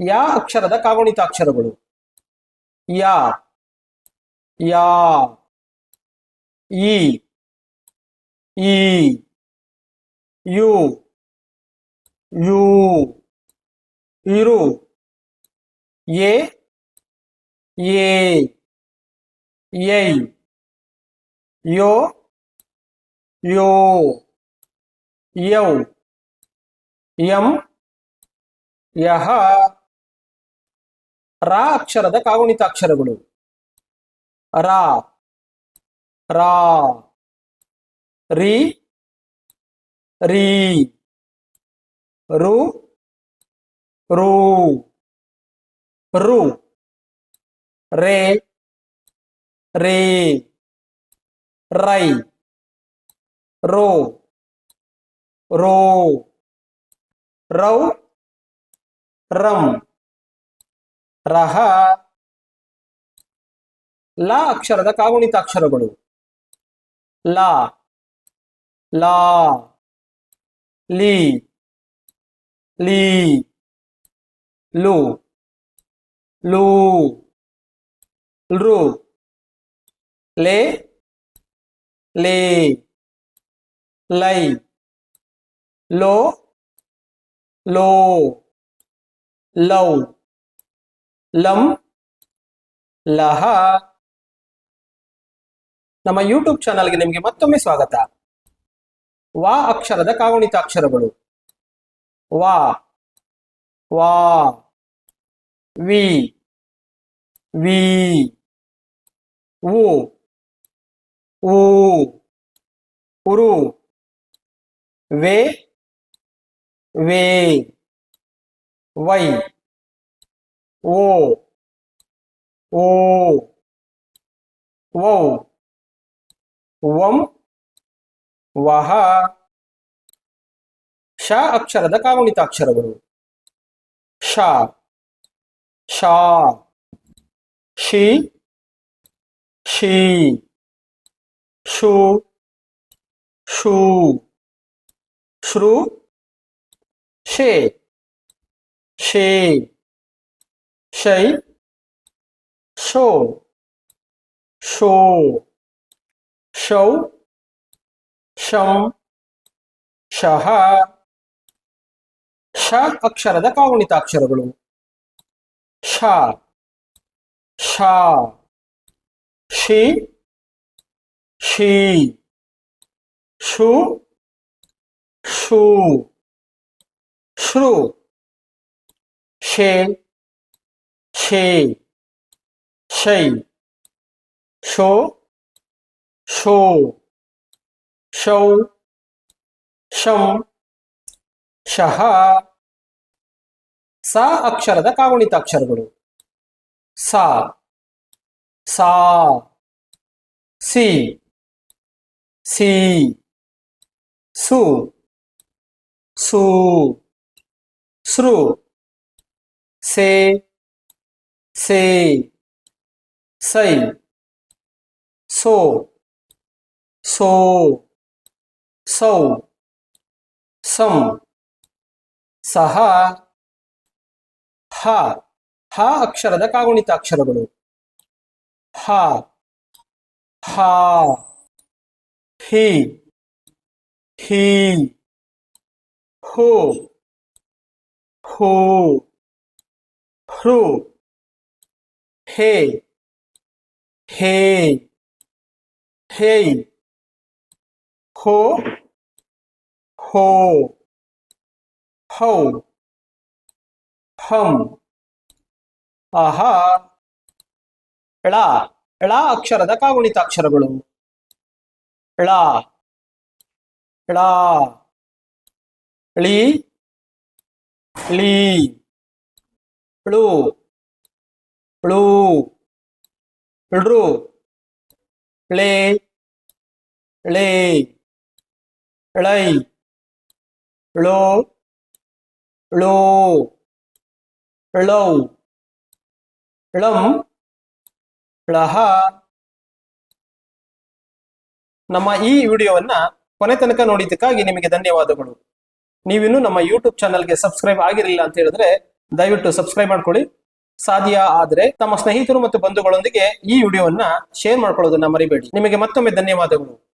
ಯಾ ಅಕ್ಷರದ ಕಾಗುಣಿತಾಕ್ಷರಗಳು ಯಾ ಯಾ ಈ ಈ ಯು ಯು ಇರು ಎ ಎ ಯೈ ಯೋ ಯೋ ಯೌ ಯಂ ಯಹ ರಾ ಅಕ್ಷರದ ಕಾಗುಣಿತಾಕ್ಷರಗಳು ರಾ ರಾ ರಿ ರೀ ರು ರು ರು ರೇ ರೇ ರೈ ರೋ ರೋ ರೌ ರಂ ರಹ. ಲ ಅಕ್ಷರದ ಕಾಗುಣಿತಾಕ್ಷರಗಳು. ಲಾ. ಲಾ. ಲೀ. ಲೀ. ಲು. ಲೂ. ರು. ಲೇ. ಲೇ. ಲೈ. ಲೋ. ಲೋ. ಲೌ. ಲಂ ಲಹ. ನಮ್ಮ ಯೂಟ್ಯೂಬ್ ಚಾನಲ್ಗೆ ನಿಮಗೆ ಮತ್ತೊಮ್ಮೆ ಸ್ವಾಗತ. ವಾ ಅಕ್ಷರದ ಕಾಗುಣಿತಾಕ್ಷರಗಳು. ವಾ ವಾ, ವಿ ವಿ, ಉ ಊ ಉರು, ವೇ ವೇ, ವೈ. ಓ ಓ ವೌ ವಂ ವಹ ಶ ಅಕ್ಷರದ ಕಾಗುಣಿತಾಕ್ಷರಗಳು ಶ ಶಾ ಶಿ ಶಿ ಶು ಶೂ ಶ್ರು ಶೇ ಶೇ ಶೈ ಶೋ ಶೋ ಶೌ ಶಂ ಶಹ ಶ ಅಕ್ಷರದ ಕಾಗುಣಿತಾಕ್ಷರಗಳು ಶ ಶ ಶಿ ಶಿ ಶು ಶೂ ಶ್ರು ಶೇ ಶೇ ಶೈ ಶೋ ಶೋ ಶೌ ಶಂ ಶಹ ಸ ಅಕ್ಷರದ ಕಾಗುಣಿತಾಕ್ಷರಗಳು ಸಾ ಸಾ ಸಿ ಸಿ ಸು ಸು ಸೃ ಸೇ ಸೇ ಸೈ ಸೋ ಸೋ ಸೌ ಸಂ ಸಹ ಹ ಹ ಅಕ್ಷರದ ಕಾಗುಣಿತಾಕ್ಷರಗಳು ಹ ಹ ಹಿ ಹಿ ಹೋ ಹೋ ಹೃ ಹೇ ಹೇ ಹೇ ಹೋ ಹೋ ಹೌ ಹಂ ಅಹ ಳ ಳ ಅಕ್ಷರದ ಕಾಗುಣಿತಾಕ್ಷರಗಳು ಳ ಳ ಳಿ ಳಿ ಳು ಳು blue. ಳೆ play. Play. Low low low ಳಂ ಳಹ ನಮ್ಮ ಈ ವಿಡಿಯೋವನ್ನ ಕೊನೆ ತನಕ ನೋಡಿದ್ದಕ್ಕಾಗಿ ನಿಮಗೆ ಧನ್ಯವಾದಗಳು. ನೀವಿನ್ನೂ ನಮ್ಮ ಯೂಟ್ಯೂಬ್ ಚಾನಲ್ಗೆ ಸಬ್ಸ್ಕ್ರೈಬ್ ಆಗಿರಲಿಲ್ಲ ಅಂತ ಹೇಳಿದ್ರೆ ದಯವಿಟ್ಟು ಸಬ್ಸ್ಕ್ರೈಬ್ ಮಾಡ್ಕೊಳ್ಳಿ. ಸಾಧ್ಯ ಆದರೆ ತಮ್ಮ ಸ್ನೇಹಿತರು ಮತ್ತು ಬಂಧುಗಳೊಂದಿಗೆ ಈ ವಿಡಿಯೋವನ್ನ ಶೇರ್ ಮಾಡ್ಕೊಳ್ಳೋದನ್ನ ಮರಿಬೇಡಿ. ನಿಮಗೆ ಮತ್ತೊಮ್ಮೆ ಧನ್ಯವಾದಗಳು.